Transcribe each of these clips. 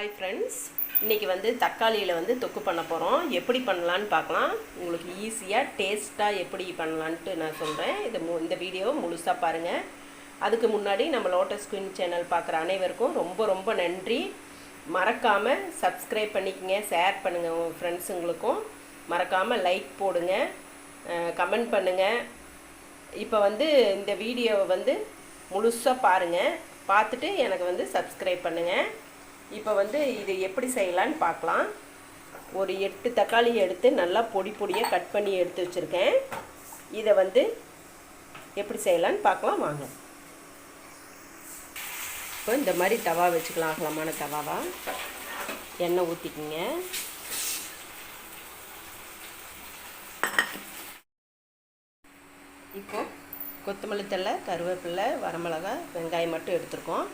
Hi friends இன்றைக்கி வந்து தக்காளியில் வந்து தொக்கு பண்ண போகிறோம் எப்படி பண்ணலான்னு பார்க்கலாம். உங்களுக்கு ஈஸியாக டேஸ்ட்டாக எப்படி பண்ணலான்ட்டு நான் சொல்கிறேன் இது மு இந்த வீடியோ முழுசாக பாருங்கள் அதுக்கு முன்னாடி நம்ம லோட்டஸ் குயின் சேனல் பார்க்குற அனைவருக்கும் ரொம்ப ரொம்ப நன்றி. மறக்காமல் சப்ஸ்கிரைப் பண்ணிக்கங்க ஷேர் பண்ணுங்கள் உங்கள் ஃப்ரெண்ட்ஸுங்களுக்கும் மறக்காமல் லைக் போடுங்க. கமெண்ட் பண்ணுங்கள் இப்போ வந்து இந்த வீடியோவை வந்து முழுசாக பாருங்கள் பார்த்துட்டு எனக்கு வந்து சப்ஸ்கிரைப் பண்ணுங்கள் இப்போ வந்து இது எப்படி செய்யலான்னு பார்க்கலாம். ஒரு எட்டு தக்காளி எடுத்து நல்லா பொடி பொடியாக கட் பண்ணி எடுத்து வச்சுருக்கேன். இதை வந்து எப்படி செய்யலான்னு பார்க்கலாம் வாங்க. இப்போ இந்த மாதிரி தவா வச்சுக்கலாம் அகலமான தவாவா. எண்ணெய் ஊற்றிக்கிங்க இப்போ கொத்தமல்லி தழை கருவேப்பிலை வரமிளகா வெங்காயம் மட்டும் எடுத்துருக்கோம்.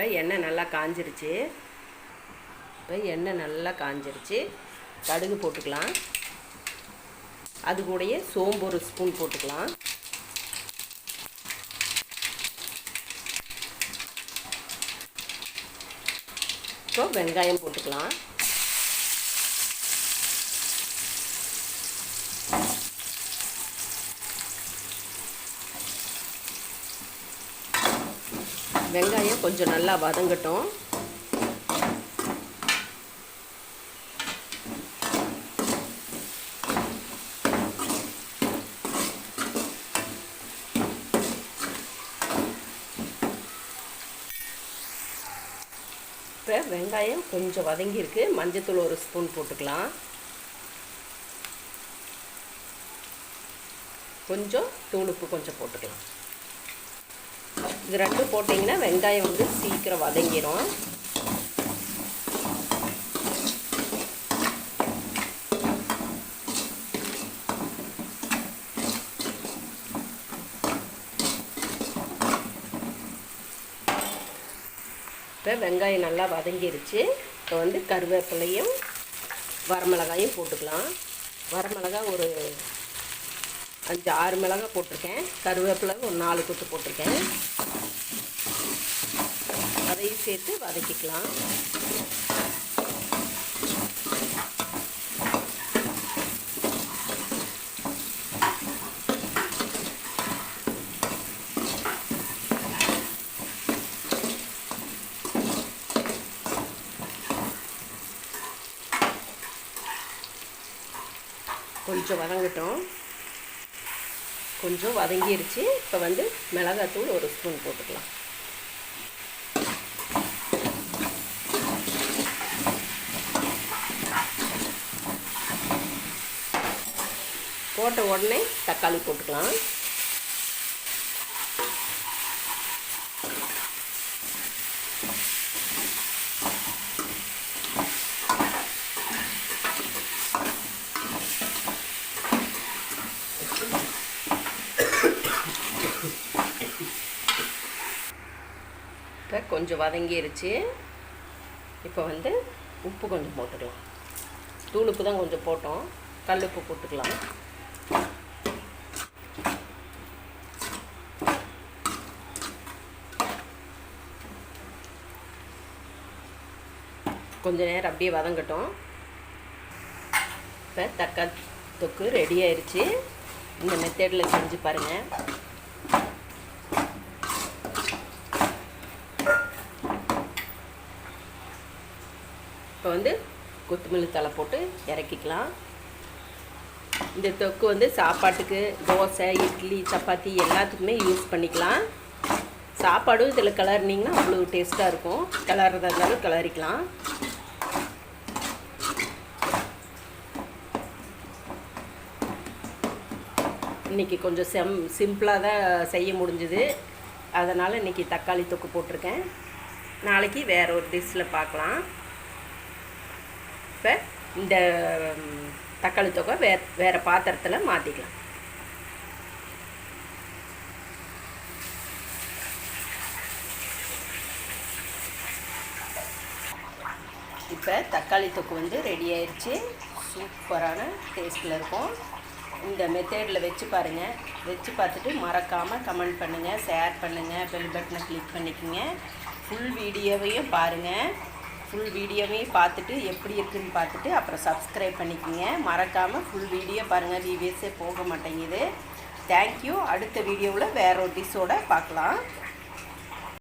இப்போ எண்ணெய் நல்லா காஞ்சிருச்சு. இப்போ எண்ணெய் நல்லா காஞ்சிருச்சு. கடுகு போட்டுக்கலாம். அது கூடயே சோம்பு ஒரு ஸ்பூன் போட்டுக்கலாம். இப்போ வெங்காயம் போட்டுக்கலாம். வெங்காயம் கொஞ்சம் நல்லா வதங்கட்டும். இப்போ வெங்காயம் கொஞ்சம் வதங்கியிருக்கு. மஞ்சத்தூள் ஒரு ஸ்பூன் போட்டுக்கலாம். கொஞ்சம் தூளுப்பு கொஞ்சம் போட்டுக்கலாம். இது ரெண்டும் போட்டிங்கன்னா வெங்காயம் வந்து சீக்கிரம் வதங்கிடும் இப்போ வெங்காயம் நல்லா வதங்கிருச்சு. இப்போ வந்து கருவேப்பிலையும் வரமிளகாயும் போட்டுக்கலாம். வரமிளகா ஒரு அஞ்சு ஆறு மிளகாய் போட்டிருக்கேன். கருவேப்பிலை ஒரு நாலு கொத்து போட்டிருக்கேன். அதையும் சேர்த்து வதக்கிக்கலாம். கொஞ்சம் வதங்கட்டும். கொஞ்சம் வதங்கிருச்சு. இப்போ வந்து மிளகாத்தூள் ஒரு ஸ்பூன் போட்டுக்கலாம். போட்ட உடனே தக்காளி போட்டுக்கலாம். இப்போ கொஞ்சம் வதங்கிருச்சு. இப்போ வந்து உப்பு கொஞ்சம் போட்டுக்கலாம். தூளுப்பு தான் கொஞ்சம் போட்டோம். கல் உப்பு போட்டுக்கலாம். கொஞ்ச நேரம் அப்படியே வதங்கட்டும். இப்போ தக்காளி தொக்கு ரெடி ஆயிடுச்சு இந்த மெத்தடில் செஞ்சு பாருங்கள் இப்போ வந்து கொத்தமல்லி தலை போட்டு இறக்கிக்கலாம். இந்த தொக்கு வந்து சாப்பாட்டுக்கு தோசை இட்லி சப்பாத்தி எல்லாத்துக்குமே யூஸ் பண்ணிக்கலாம். சாப்பாடும் இதில் கிளறினீங்கன்னா அவ்வளோ டேஸ்ட்டாக இருக்கும். கிளறதா இருந்தாலும் கிளறிக்கலாம் இன்றைக்கி கொஞ்சம் செம் சிம்பிளாக தான் செய்ய முடிஞ்சுது. அதனால் இன்றைக்கி தக்காளி தொக்கு போட்டிருக்கேன். நாளைக்கு வேறு ஒரு டிஷ்ஷில் பார்க்கலாம். இப்போ இந்த தக்காளி தொக்கை வே வேறு பாத்திரத்தில் மாற்றிக்கலாம் இப்போ தக்காளி தொக்கு வந்து ரெடி ஆயிடுச்சு சூப்பரான டேஸ்ட்டில் இருக்கும். இந்த மெத்தேடில் வச்சு பாருங்கள் வச்சு பார்த்துட்டு மறக்காமல் கமெண்ட் பண்ணுங்கள் ஷேர் பண்ணுங்கள் பெல் பட்டனை கிளிக் பண்ணிக்கோங்க. ஃபுல் வீடியோவையும் பாருங்கள் ஃபுல் வீடியோவையும் பார்த்துட்டு எப்படி இருக்குதுன்னு பார்த்துட்டு அப்புறம் சப்ஸ்கிரைப் பண்ணிக்கோங்க. மறக்காமல் ஃபுல் வீடியோ பாருங்கள் விவிஎஸ்ஸே போக மாட்டேங்குது. தேங்க்யூ அடுத்த வீடியோவில் வேற ஒரு டிஷ்ஷோட பார்க்கலாம்.